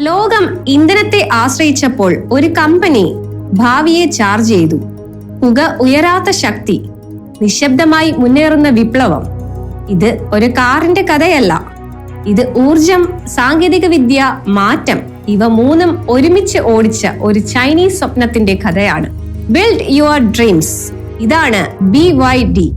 ലോകം ഇന്ധനത്തെ ആശ്രയിച്ചപ്പോൾ ഒരു കമ്പനി ഭാവിയെ ചാർജ് ചെയ്തു. പുക ഉയരാത്ത ശക്തി നിശബ്ദമായി മുന്നേറുന്ന വിപ്ലവം. ഇത് ഒരു കാറിന്റെ കഥയല്ല. ഇത് ഊർജം സാങ്കേതിക വിദ്യ മാറ്റം ഇവ മൂന്നും ഒരുമിച്ച് ഓടിച്ച ഒരു ചൈനീസ് സ്വപ്നത്തിന്റെ കഥയാണ്. ബിൽഡ് യുവർ ഡ്രീംസ് ഇതാണ് ബി വൈ ഡി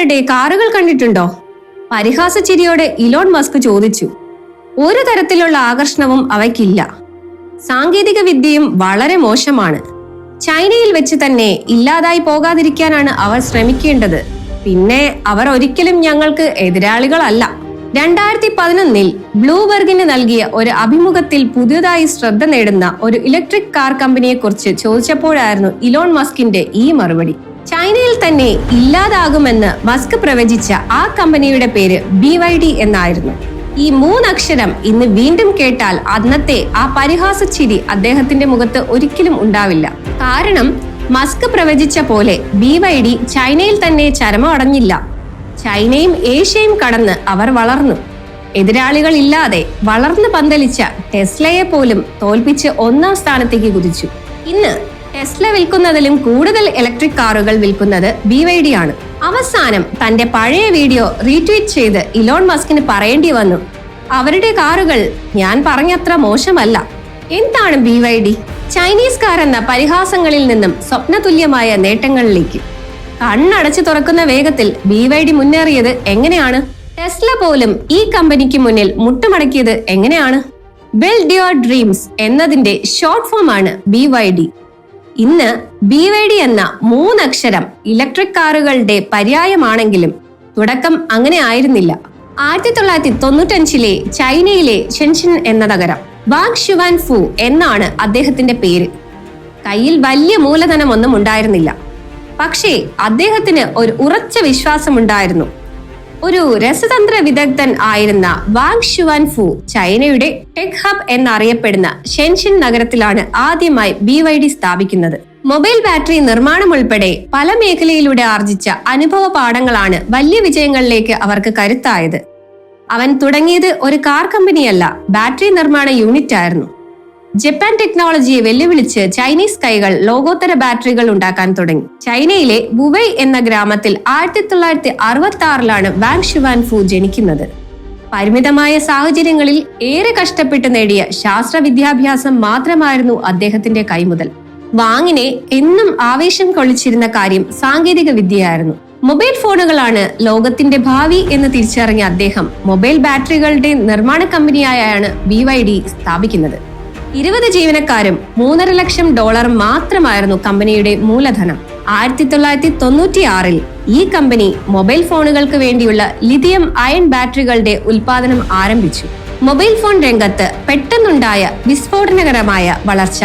നിങ്ങൾ കാറുകൾ കണ്ടിട്ടുണ്ടോ? പരിഹാസ ചിരിയോടെ ഇലോൺ മസ്ക് ചോദിച്ചു. ഒരു തരത്തിലുള്ള ആകർഷണവും അവയ്ക്കില്ല. സാങ്കേതിക വിദ്യയും വളരെ മോശമാണ്. ചൈനയിൽ വെച്ച് തന്നെ ഇല്ലാതായി പോകാതിരിക്കാനാണ് അവർ ശ്രമിക്കേണ്ടത്. പിന്നെ അവർ ഒരിക്കലും ഞങ്ങൾക്ക് എതിരാളികളല്ല. രണ്ടായിരത്തി പതിനൊന്നിൽ ബ്ലൂബെർഗിന് നൽകിയ ഒരു അഭിമുഖത്തിൽ പുതിയതായി ശ്രദ്ധ നേടുന്ന ഒരു ഇലക്ട്രിക് കാർ കമ്പനിയെ കുറിച്ച് ചോദിച്ചപ്പോഴായിരുന്നു ഇലോൺ മസ്കിന്റെ ഈ മറുപടി. ചൈനയിൽ തന്നെ ഇല്ലാതാകുമെന്ന് മസ്ക് പ്രവചിച്ച ആ കമ്പനിയുടെ പേര് ബി വൈ ഡി എന്നായിരുന്നു. ഈ മൂന്നക്ഷരം ഇന്ന് വീണ്ടും കേട്ടാൽ അന്നത്തെ ആ പരിഹാസ ചിരി അദ്ദേഹത്തിന്റെ മുഖത്ത് ഒരിക്കലും ഉണ്ടാവില്ല. കാരണം മസ്ക് പ്രവചിച്ച പോലെ ബി വൈ ഡി ചൈനയിൽ തന്നെ ചരമടഞ്ഞില്ല ചൈനയും ഏഷ്യയും കടന്ന് അവർ വളർന്നു. എതിരാളികൾ ഇല്ലാതെ വളർന്നു പന്തലിച്ച ടെസ്ലയെ പോലും തോൽപ്പിച്ച് ഒന്നാം സ്ഥാനത്തേക്ക് കുതിച്ചു. ഇന്ന് ടെസ്ല വിൽക്കുന്നതിലും കൂടുതൽ ഇലക്ട്രിക് കാറുകൾ വിൽക്കുന്നത് ബി വൈ ഡി ആണ് അവസാനം തന്റെ പഴയ വീഡിയോ റീട്വീറ്റ് ചെയ്ത് ഇലോൺ മസ്കിന് പറയേണ്ടി വന്നു. അവരുടെ കാറുകൾ ഞാൻ പറഞ്ഞത്ര മോശമല്ല. എന്താണ് B Y D Chinese car എന്ന പരിഹാസങ്ങളിൽ നിന്നും സ്വപ്നതുല്യമായ നേട്ടങ്ങളിലേക്ക്. കണ്ണടച്ചു തുറക്കുന്ന വേഗത്തിൽ ബി വൈ ഡി മുന്നേറിയത് എങ്ങനെയാണ്? ടെസ്ല പോലും ഈ കമ്പനിക്ക് മുന്നിൽ മുട്ടുമടക്കിയത് എങ്ങനെയാണ്? ബിൽഡ് യുവർ ഡ്രീംസ് എന്നതിന്റെ ഷോർട്ട് ഫോം ആണ് ബി വൈ ഡി ഇന്ന് ബി വൈ ഡി എന്ന മൂന്നക്ഷരം ഇലക്ട്രിക് കാറുകളുടെ പര്യായമാണെങ്കിലും തുടക്കം അങ്ങനെ ആയിരുന്നില്ല. ആയിരത്തി തൊള്ളായിരത്തി തൊണ്ണൂറ്റഞ്ചിലെ ചൈനയിലെ ഷെൻഷൻ എന്ന നഗരം വാങ് ഷുവാൻ ഫു എന്നാണ് അദ്ദേഹത്തിന്റെ പേര്. കയ്യിൽ വലിയ മൂലധനമൊന്നും ഉണ്ടായിരുന്നില്ല. പക്ഷേ അദ്ദേഹത്തിന് ഒരു ഉറച്ച വിശ്വാസമുണ്ടായിരുന്നു. ഒരു രസതന്ത്ര വിദഗ്ധൻ ആയിരുന്ന വാങ് ഷുവാൻ ഫു ചൈനയുടെ ടെക് ഹബ് എന്നറിയപ്പെടുന്ന ഷെൻഷിൻ നഗരത്തിലാണ് ആദ്യമായി ബി വൈ ഡി സ്ഥാപിക്കുന്നത്. മൊബൈൽ ബാറ്ററി നിർമ്മാണം ഉൾപ്പെടെ പല മേഖലയിലൂടെ ആർജിച്ച അനുഭവ പാഠങ്ങളാണ് വലിയ വിജയങ്ങളിലേക്ക് അവർക്ക് കരുത്തായത്. അവൻ തുടങ്ങിയത് ഒരു കാർ കമ്പനിയല്ല ബാറ്ററി നിർമ്മാണ യൂണിറ്റ് ആയിരുന്നു ജപ്പാൻ ടെക്നോളജിയെ വെല്ലുവിളിച്ച് ചൈനീസ് കൈകൾ ലോകോത്തര ബാറ്ററികൾ ഉണ്ടാക്കാൻ തുടങ്ങി. ചൈനയിലെ ബുവൈ എന്ന ഗ്രാമത്തിൽ ആയിരത്തി തൊള്ളായിരത്തി അറുപത്തി ആറിലാണ് വാങ് ഷുവാൻ ഫു ജനിക്കുന്നത്. പരിമിതമായ സാഹചര്യങ്ങളിൽ ഏറെ കഷ്ടപ്പെട്ട് നേടിയ ശാസ്ത്ര വിദ്യാഭ്യാസം മാത്രമായിരുന്നു അദ്ദേഹത്തിന്റെ കൈമുതൽ. വാങ്ങിനെ എന്നും ആവേശം കൊള്ളിച്ചിരുന്ന കാര്യം സാങ്കേതിക വിദ്യയായിരുന്നു. മൊബൈൽ ഫോണുകളാണ് ലോകത്തിന്റെ ഭാവി എന്ന് തിരിച്ചറിഞ്ഞ അദ്ദേഹം മൊബൈൽ ബാറ്ററികളുടെ നിർമ്മാണ കമ്പനിയായാണ് ബി സ്ഥാപിക്കുന്നത്. ഇരുപത് ജീവനക്കാരും മൂന്നര ലക്ഷം ഡോളർ മാത്രമായിരുന്നു കമ്പനിയുടെ മൂലധനം. ആയിരത്തി തൊള്ളായിരത്തി തൊണ്ണൂറ്റി ആറിൽ ഈ കമ്പനി മൊബൈൽ ഫോണുകൾക്ക് വേണ്ടിയുള്ള ലിഥിയം അയൺ ബാറ്ററികളുടെ ഉൽപാദനം ആരംഭിച്ചു. മൊബൈൽ ഫോൺ രംഗത്ത് പെട്ടെന്നുണ്ടായ വിസ്ഫോടനകരമായ വളർച്ച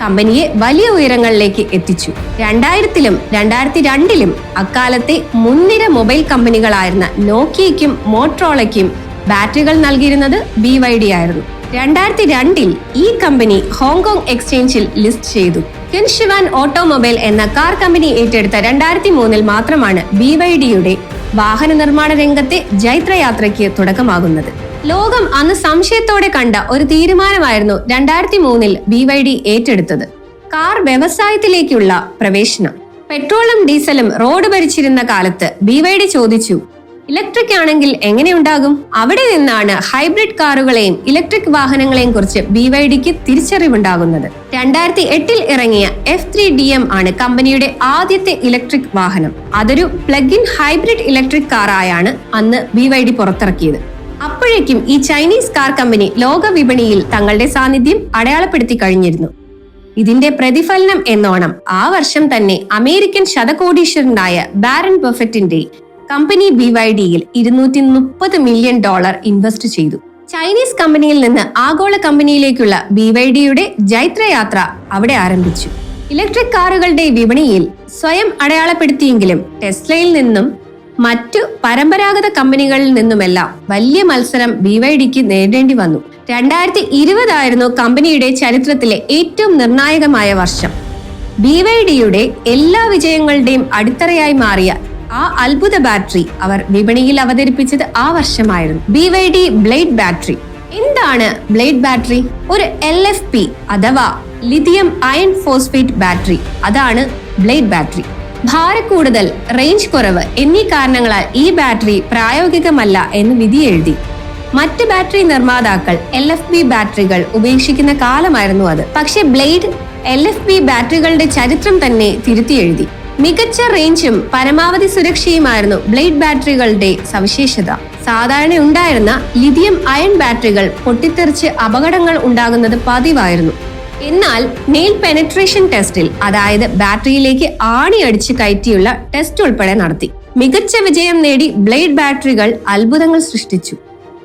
കമ്പനിയെ വലിയ ഉയരങ്ങളിലേക്ക് എത്തിച്ചു. രണ്ടായിരത്തിലും രണ്ടായിരത്തി രണ്ടിലും അക്കാലത്തെ മുൻനിര മൊബൈൽ കമ്പനികളായിരുന്ന നോക്കിയയ്ക്കും മോട്രോളയ്ക്കും ബാറ്ററികൾ നൽകിയിരുന്നത് ബി വൈ ഡി ആയിരുന്നു. രണ്ടായിരത്തി രണ്ടിൽ ഈ കമ്പനി ഹോങ്കോങ് എക്സ്ചേഞ്ചിൽ ലിസ്റ്റ് ചെയ്തു. കിൻഷിവാൻ ഓട്ടോമൊബൈൽ എന്ന കാർ കമ്പനി ഏറ്റെടുത്ത രണ്ടായിരത്തി മൂന്നിൽ മാത്രമാണ് ബി വൈ ഡിയുടെ വാഹന നിർമ്മാണ രംഗത്തെ ജൈത്രയാത്രയ്ക്ക് തുടക്കമാകുന്നത്. ലോകം അന്ന് സംശയത്തോടെ കണ്ട ഒരു തീരുമാനമായിരുന്നു രണ്ടായിരത്തി മൂന്നിൽ ബി വൈ ഡി ഏറ്റെടുത്തത്. കാർ വ്യവസായത്തിലേക്കുള്ള പ്രവേശനം. പെട്രോളും ഡീസലും റോഡ് ഭരിച്ചിരുന്ന കാലത്ത് ബി വൈ ഡി ചോദിച്ചു ഇലക്ട്രിക് ആണെങ്കിൽ എങ്ങനെയുണ്ടാകും അവിടെ നിന്നാണ് ഹൈബ്രിഡ് കാറുകളെയും ഇലക്ട്രിക് വാഹനങ്ങളെയും കുറിച്ച് ബി വൈ ഡിക്ക് തിരിച്ചറിവുണ്ടാകുന്നത്. രണ്ടായിരത്തി എട്ടിൽ ഇറങ്ങിയ എഫ് ത്രീ ഡി എം ആണ് കമ്പനിയുടെ ആദ്യത്തെ ഇലക്ട്രിക് വാഹനം. അതൊരു പ്ലഗ് ഇൻ ഹൈബ്രിഡ് ഇലക്ട്രിക് കാറായാണ് അന്ന് ബി വൈ ഡി പുറത്തിറക്കിയത്. അപ്പോഴേക്കും ഈ ചൈനീസ് കാർ കമ്പനി ലോക വിപണിയിൽ തങ്ങളുടെ സാന്നിധ്യം അടയാളപ്പെടുത്തി കഴിഞ്ഞിരുന്നു. ഇതിന്റെ പ്രതിഫലനം എന്നോണം ആ വർഷം തന്നെ അമേരിക്കൻ ശതകോടീശ്വരനായ ബാരൻ ബഫറ്റിന്റെ കമ്പനി ബി വൈ ഡിയിൽ ഇരുന്നൂറ്റി മുപ്പത് മില്യൺ ഡോളർ ഇൻവെസ്റ്റ് ചെയ്തു. ചൈനീസ് കമ്പനിയിൽ നിന്ന് ആഗോള കമ്പനിയിലേക്കുള്ള ബി വൈ ഡിയുടെ ജൈത്രയാത്ര അവിടെ ആരംഭിച്ചു. ഇലക്ട്രിക് കാറുകളുടെ വിപണിയിൽ സ്വയം അടയാളപ്പെടുത്തിയെങ്കിലും ടെസ്ലയിൽ നിന്നും മറ്റു പരമ്പരാഗത കമ്പനികളിൽ നിന്നുമെല്ലാം വലിയ മത്സരം ബി വൈ ഡിക്ക് നേരിടേണ്ടി വന്നു. രണ്ടായിരത്തി ഇരുപതായിരുന്നു കമ്പനിയുടെ ചരിത്രത്തിലെ ഏറ്റവും നിർണായകമായ വർഷം. ബി വൈ ഡിയുടെ എല്ലാ വിജയങ്ങളുടെയും അടിത്തറയായി മാറിയ ആ അത്ഭുത ബാറ്ററി അവർ വിപണിയിൽ അവതരിപ്പിച്ചത് ആ വർഷമായിരുന്നു. B Y D blade battery എന്താണ് ബ്ലേഡ് ബാറ്ററി ഒരു എൽ എഫ് പി അഥവാ ലിഥിയം അയൺ ഫോസ്ഫേറ്റ് ബാറ്ററി അതാണ് ബ്ലേഡ് ബാറ്ററി ഭാരക്കൂടുതൽ റേഞ്ച് കുറവ് എന്നീ കാരണങ്ങളാൽ ഈ ബാറ്ററി പ്രായോഗികമല്ല എന്ന് വിധി എഴുതി. മറ്റ് ബാറ്ററി നിർമ്മാതാക്കൾ എൽ എഫ് ബി ബാറ്ററികൾ ഉപേക്ഷിക്കുന്ന കാലമായിരുന്നു അത്. പക്ഷേ ബ്ലേഡ് എൽ എഫ് ബി ബാറ്ററികളുടെ ചരിത്രം തന്നെ തിരുത്തി എഴുതി. മികച്ച റേഞ്ചും പരമാവധി സുരക്ഷയുമായിരുന്നു ബ്ലേഡ് ബാറ്ററികളുടെ സവിശേഷത. സാധാരണ ഉണ്ടായിരുന്ന ലിഥിയം അയൺ ബാറ്ററികൾ പൊട്ടിത്തെറിച്ച് അപകടങ്ങൾ ഉണ്ടാകുന്നത് പതിവായിരുന്നു. എന്നാൽ നെയിൽ പെനട്രേഷൻ ടെസ്റ്റിൽ അതായത് ബാറ്ററിയിലേക്ക് ആണി അടിച്ച് കയറ്റിയുള്ള ടെസ്റ്റ് ഉൾപ്പെടെ നടത്തി. മികച്ച വിജയം നേടി ബ്ലേഡ് ബാറ്ററികൾ അത്ഭുതങ്ങൾ സൃഷ്ടിച്ചു.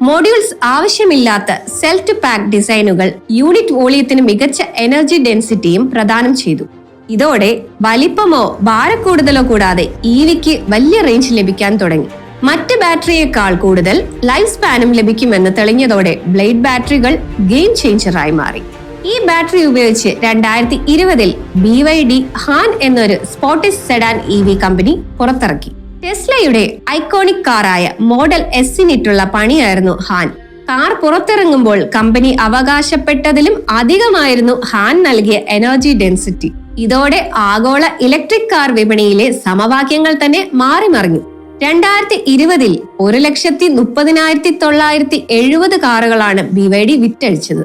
മോഡ്യൂൾസ് ആവശ്യമില്ലാത്ത സെൽറ്റ് പാക്ക് ഡിസൈനുകൾ യൂണിറ്റ് വോളിയത്തിന് മികച്ച എനർജി ഡെൻസിറ്റിയും പ്രദാനം ചെയ്തു. ഇതോടെ വലിപ്പമോ ഭാരക്കൂടുതലോ കൂടാതെ ഇവിക്ക് വലിയ റേഞ്ച് ലഭിക്കാൻ തുടങ്ങി. മറ്റ് ബാറ്ററിയേക്കാൾ കൂടുതൽ ലൈഫ് സ്പാനും ലഭിക്കുമെന്ന് തെളിഞ്ഞതോടെ ബ്ലേഡ് ബാറ്ററികൾ ഗെയിം ചേഞ്ചറായി മാറി. ഈ ബാറ്ററി ഉപയോഗിച്ച് രണ്ടായിരത്തി ഇരുപതിൽ ബി വൈ ഡി ഹാൻ എന്നൊരു sports sedan E V company പുറത്തിറക്കി. ടെസ്ലയുടെ ഐക്കോണിക് കാറായ മോഡൽ എസിനിട്ടുള്ള പണിയായിരുന്നു ഹാൻ കാർ പുറത്തിറങ്ങുമ്പോൾ കമ്പനി അവകാശപ്പെട്ടതിലും അധികമായിരുന്നു ഹാൻ നൽകിയ എനർജി ഡെൻസിറ്റി ഇതോടെ ആഗോള ഇലക്ട്രിക് കാർ വിപണിയിലെ സമവാക്യങ്ങൾ തന്നെ മാറിമറിഞ്ഞു രണ്ടായിരത്തി ഇരുപതിൽ ഒരു ലക്ഷത്തി മുപ്പതിനായിരത്തി തൊള്ളായിരത്തി എഴുപത് കാറുകളാണ് ബി വിറ്റഴിച്ചത്.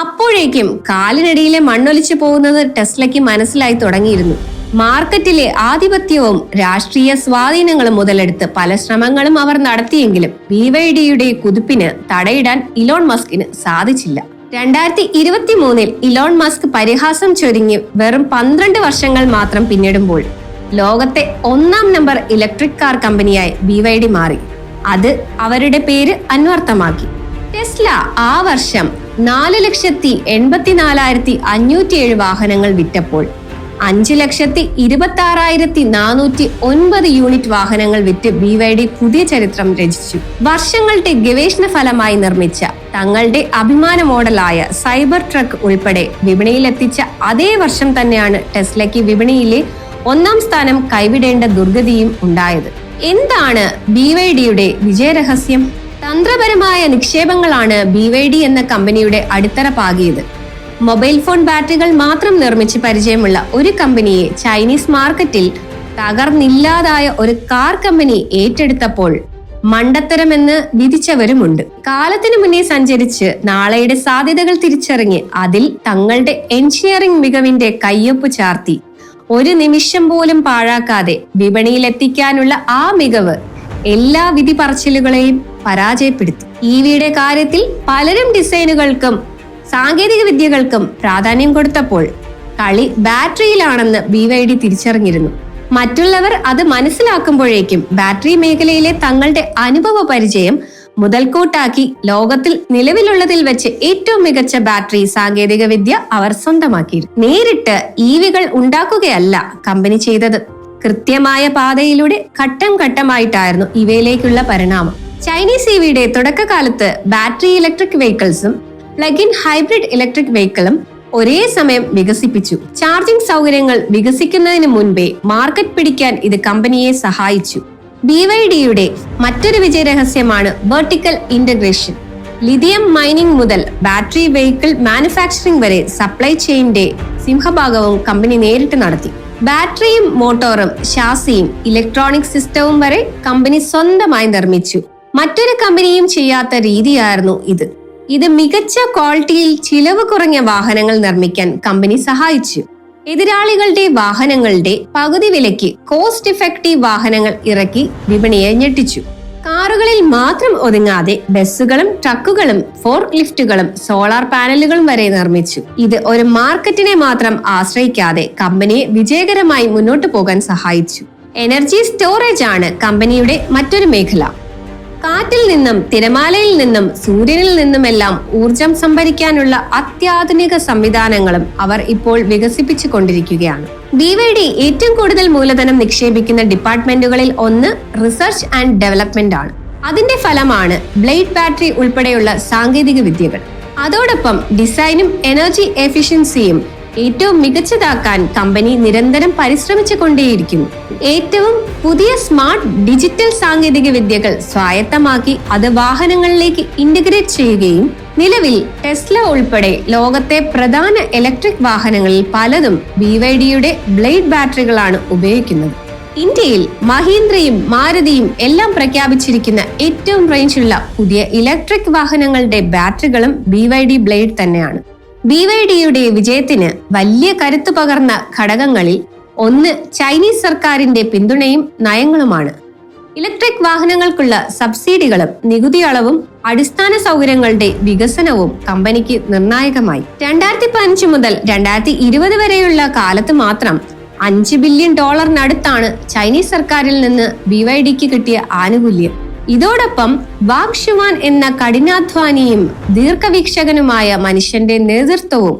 അപ്പോഴേക്കും കാലിനടിയിലെ മണ്ണൊലിച്ചു പോകുന്നത് ടെസ്ലയ്ക്ക് മനസ്സിലായി തുടങ്ങിയിരുന്നു. മാർക്കറ്റിലെ ആധിപത്യവും രാഷ്ട്രീയ സ്വാധീനങ്ങളും മുതലെടുത്ത് പല ശ്രമങ്ങളും അവർ നടത്തിയെങ്കിലും ബി വൈ ഡിയുടെ കുതിപ്പിന് തടയിടാൻ ഇലോൺ മസ്കിന് സാധിച്ചില്ല. രണ്ടായിരത്തി ഇരുപത്തി മൂന്നിൽ ഇലോൺ മസ്ക് പരിഹാസം ചൊരിഞ്ഞ് വെറും പന്ത്രണ്ട് വർഷങ്ങൾ മാത്രം പിന്നിടുമ്പോൾ ലോകത്തെ ഒന്നാം നമ്പർ ഇലക്ട്രിക് കാർ കമ്പനിയായി ബി വൈ ഡി മാറി. അത് അവരുടെ പേര് അന്വർത്ഥമാക്കി. ടെസ്ല ആ വർഷം നാല് ലക്ഷത്തി എൺപത്തിനാലായിരത്തി അഞ്ഞൂറ്റിയേഴ് വാഹനങ്ങൾ വിറ്റപ്പോൾ അഞ്ച് ലക്ഷത്തി ഇരുപത്തി ആറായിരത്തി നാനൂറ്റി ഒൻപത് യൂണിറ്റ് വാഹനങ്ങൾ വിറ്റ് ബി വൈ ഡി പുതിയ ചരിത്രം രചിച്ചു. വർഷങ്ങളുടെ ഗവേഷണ ഫലമായി നിർമ്മിച്ച തങ്ങളുടെ അഭിമാന മോഡലായ സൈബർ ട്രക്ക് ഉൾപ്പെടെ വിപണിയിലെത്തിച്ച അതേ വർഷം തന്നെയാണ് ടെസ്ലയ്ക്ക് വിപണിയിലെ ഒന്നാം സ്ഥാനം കൈവിടേണ്ട ദുർഗതിയും ഉണ്ടായത്. എന്താണ് ബി വൈ ഡിയുടെ വിജയരഹസ്യം? തന്ത്രപരമായ നിക്ഷേപങ്ങളാണ് ബി വൈ ഡി എന്ന കമ്പനിയുടെ അടിത്തറ പാകിയത്. മൊബൈൽ ഫോൺ ബാറ്ററികൾ മാത്രം നിർമ്മിച്ച് പരിചയമുള്ള ഒരു കമ്പനിയെ ചൈനീസ് മാർക്കറ്റിൽ തകർന്നില്ലാതായ ഒരു കാർ കമ്പനി ഏറ്റെടുത്തപ്പോൾ മണ്ടത്തരമെന്ന് വിധിച്ചവരുമുണ്ട്. കാലത്തിനു മുന്നേ സഞ്ചരിച്ച് നാളെയുടെ സാധ്യതകൾ തിരിച്ചറിഞ്ഞ് അതിൽ തങ്ങളുടെ എഞ്ചിനീയറിംഗ് മികവിന്റെ കയ്യൊപ്പ് ചാർത്തി. ഒരു നിമിഷം പോലും പാഴാക്കാതെ വിപണിയിലെത്തിക്കാനുള്ള ആ മികവ് എല്ലാ വിധി പറച്ചിലുകളെയും പരാജയപ്പെടുത്തി ഇവിയുടെ കാര്യത്തിൽ പലരും ഡിസൈനുകൾക്കും സാങ്കേതിക വിദ്യകൾക്കും പ്രാധാന്യം കൊടുത്തപ്പോൾ കളി ബാറ്ററിയിലാണെന്ന് ബി വൈ ഡി തിരിച്ചറിഞ്ഞിരുന്നു. മറ്റുള്ളവർ അത് മനസ്സിലാക്കുമ്പോഴേക്കും ബാറ്ററി മേഖലയിലെ തങ്ങളുടെ അനുഭവ പരിചയം മുതൽക്കൂട്ടാക്കി ലോകത്തിൽ നിലവിലുള്ളതിൽ വെച്ച് ഏറ്റവും മികച്ച ബാറ്ററി സാങ്കേതിക വിദ്യ അവർ സ്വന്തമാക്കി. നേരിട്ട് ഇവികൾ ഉണ്ടാക്കുകയല്ല കമ്പനി ചെയ്തത്. കൃത്യമായ പാതയിലൂടെ ഘട്ടം ഘട്ടമായിട്ടായിരുന്നു ഇവയിലേക്കുള്ള പരിണാമം. ചൈനീസ് ഇവിയുടെ തുടക്കകാലത്ത് ബാറ്ററി ഇലക്ട്രിക് വെഹിക്കിൾസും പ്ലഗ് ഇൻ ഹൈബ്രിഡ് ഇലക്ട്രിക് വെഹിക്കിളും ഒരേ സമയം വികസിപ്പിച്ചു. ചാർജിംഗ് സൗകര്യങ്ങൾ വികസിക്കുന്നതിന് മുൻപേ മാർക്കറ്റ് പിടിക്കാൻ ഇത് കമ്പനിയെ സഹായിച്ചു. ബി വൈ ഡിയുടെ മറ്റൊരു വിജയരഹസ്യമാണ് വെർട്ടിക്കൽ ഇന്റഗ്രേഷൻ. ലിഥിയം മൈനിങ് മുതൽ ബാറ്ററി വെഹിക്കിൾ മാനുഫാക്ചറിംഗ് വരെ സപ്ലൈ ചെയിന്റെ സിംഹഭാഗവും കമ്പനി നേരിട്ട് നടത്തി. ബാറ്ററിയും മോട്ടോറും ഷാസിയും ഇലക്ട്രോണിക് സിസ്റ്റവും വരെ കമ്പനി സ്വന്തമായി നിർമ്മിച്ചു. മറ്റൊരു കമ്പനിയും ചെയ്യാത്ത രീതിയായിരുന്നു ഇത്. ഇത് മികച്ച ക്വാളിറ്റിയിൽ ചിലവ് കുറഞ്ഞ വാഹനങ്ങൾ നിർമ്മിക്കാൻ കമ്പനി സഹായിച്ചു. എതിരാളികളുടെ വാഹനങ്ങളുടെ പകുതി വിലയ്ക്ക് കോസ്റ്റ് ഇഫക്റ്റീവ് വാഹനങ്ങൾ ഇറക്കി വിപണിയെ ഞെട്ടിച്ചു. കാറുകളിൽ മാത്രം ഒതുങ്ങാതെ ബസ്സുകളും ട്രക്കുകളും ഫോർക്ക് ലിഫ്റ്റുകളും സോളാർ പാനലുകളും വരെ നിർമ്മിച്ചു. ഇത് ഒരു മാർക്കറ്റിനെ മാത്രം ആശ്രയിക്കാതെ കമ്പനിയെ വിജയകരമായി മുന്നോട്ടു പോകാൻ സഹായിച്ചു. എനർജി സ്റ്റോറേജ് ആണ് കമ്പനിയുടെ മറ്റൊരു മേഖല. കാറ്റിൽ നിന്നും തിരമാലയിൽ നിന്നും സൂര്യനിൽ നിന്നുമെല്ലാം ഊർജം സംഭരിക്കാനുള്ള അത്യാധുനിക സംവിധാനങ്ങളും അവർ ഇപ്പോൾ വികസിപ്പിച്ചു കൊണ്ടിരിക്കുകയാണ് ഡി വൈ ഡി ഏറ്റവും കൂടുതൽ മൂലധനം നിക്ഷേപിക്കുന്ന ഡിപ്പാർട്ട്മെന്റുകളിൽ ഒന്ന് റിസർച്ച് ആൻഡ് ഡെവലപ്മെന്റ് ആണ്. അതിന്റെ ഫലമാണ് ബ്ലേഡ് ബാറ്ററി ഉൾപ്പെടെയുള്ള സാങ്കേതിക വിദ്യകൾ അതോടൊപ്പം ഡിസൈനും എനർജി എഫിഷ്യൻസിയും ഏറ്റവും മികച്ചതാക്കാൻ കമ്പനി നിരന്തരം പരിശ്രമിച്ചു കൊണ്ടേയിരിക്കുന്നു ഏറ്റവും പുതിയ സ്മാർട്ട് ഡിജിറ്റൽ സാങ്കേതിക വിദ്യകൾ സ്വായത്തമാക്കി അത് വാഹനങ്ങളിലേക്ക് ഇന്റഗ്രേറ്റ് ചെയ്യുകയും നിലവിൽ ടെസ്ല ഉൾപ്പെടെ ലോകത്തെ പ്രധാന ഇലക്ട്രിക് വാഹനങ്ങളിൽ പലതും ബി വൈ ഡിയുടെ ബ്ലേഡ് ബാറ്ററികളാണ് ഉപയോഗിക്കുന്നത്. ഇന്ത്യയിൽ മഹീന്ദ്രയും മാരുതിയും എല്ലാം പ്രഖ്യാപിച്ചിരിക്കുന്ന ഏറ്റവും റേഞ്ചുള്ള പുതിയ ഇലക്ട്രിക് വാഹനങ്ങളുടെ ബാറ്ററികളും ബി വൈ ഡി ബ്ലേഡ് തന്നെയാണ്. ബി വൈ ഡിയുടെ വിജയത്തിന് വലിയ കരുത്തു പകർന്ന ഘടകങ്ങളിൽ ഒന്ന് ചൈനീസ് സർക്കാരിന്റെ പിന്തുണയും നയങ്ങളുമാണ്. ഇലക്ട്രിക് വാഹനങ്ങൾക്കുള്ള സബ്സിഡികളും നികുതി അളവും അടിസ്ഥാന സൗകര്യങ്ങളുടെ വികസനവും കമ്പനിക്ക് നിർണായകമായി. രണ്ടായിരത്തി പതിനഞ്ച് മുതൽ രണ്ടായിരത്തി ഇരുപത് വരെയുള്ള കാലത്ത് മാത്രം അഞ്ച് ബില്യൺ ഡോളറിനടുത്താണ് ചൈനീസ് സർക്കാരിൽ നിന്ന് ബി വൈ ഡിക്ക് കിട്ടിയ ആനുകൂല്യം. ഇതോടൊപ്പം വാങ്ഷുവാൻ എന്ന കഠിനാധ്വാനിയും ദീർഘവീക്ഷകനുമായ മനുഷ്യന്റെ നേതൃത്വവും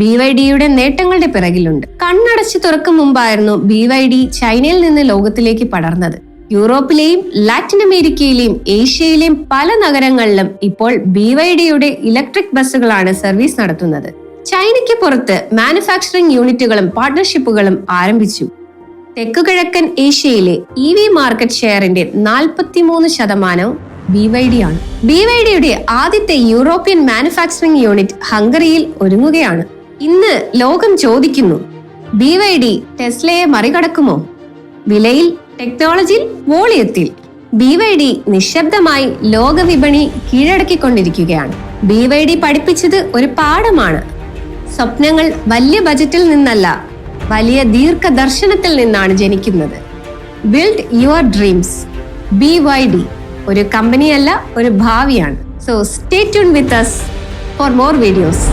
ബി വൈ ഡിയുടെ നേട്ടങ്ങളുടെ പിറകിലുണ്ട്. കണ്ണടച്ചു തുറക്കും മുമ്പായിരുന്നു ബി വൈ ഡി ചൈനയിൽ നിന്ന് ലോകത്തിലേക്ക് പടർന്നത്. യൂറോപ്പിലെയും ലാറ്റിൻ അമേരിക്കയിലെയും ഏഷ്യയിലെയും പല നഗരങ്ങളിലും ഇപ്പോൾ ബി വൈ ഡിയുടെ ഇലക്ട്രിക് ബസ്സുകളാണ് സർവീസ് നടത്തുന്നത്. ചൈനയ്ക്ക് പുറത്ത് മാനുഫാക്ചറിംഗ് യൂണിറ്റുകളും പാർട്ണർഷിപ്പുകളും ആരംഭിച്ചു. തെക്കുകിഴക്കൻ ഏഷ്യയിലെ ഇ വി മാർക്കറ്റ് ഷെയറിന്റെ നാൽപ്പത്തിമൂന്ന് ശതമാനവും ബി വൈ ഡി ആണ്. ബി വൈ ഡിയുടെ ആദ്യത്തെ യൂറോപ്യൻ മാനുഫാക്ചറിംഗ് യൂണിറ്റ് ഹംഗറിയിൽ ഒരുങ്ങുകയാണ്. ഇന്ന് ലോകം ചോദിക്കുന്നു ബി വൈ ഡി ടെസ്ലയെ മറികടക്കുമോ? വിലയിൽ ടെക്നോളജിയിൽ വോളിയത്തിൽ. ബി വൈ ഡി നിശബ്ദമായി ലോകവിപണി കീഴടക്കിക്കൊണ്ടിരിക്കുകയാണ്. ബി വൈ ഡി പഠിപ്പിച്ചത് ഒരു പാഠമാണ്. സ്വപ്നങ്ങൾ വലിയ ബജറ്റിൽ നിന്നല്ല വലിയ ദീർഘദർശനത്തിൽ നിന്നാണ് ജനിക്കുന്നത്. Build your dreams B Y D ഒരു കമ്പനിയല്ല ഒരു ഭാവിയാണ്. So stay tune with us for more videos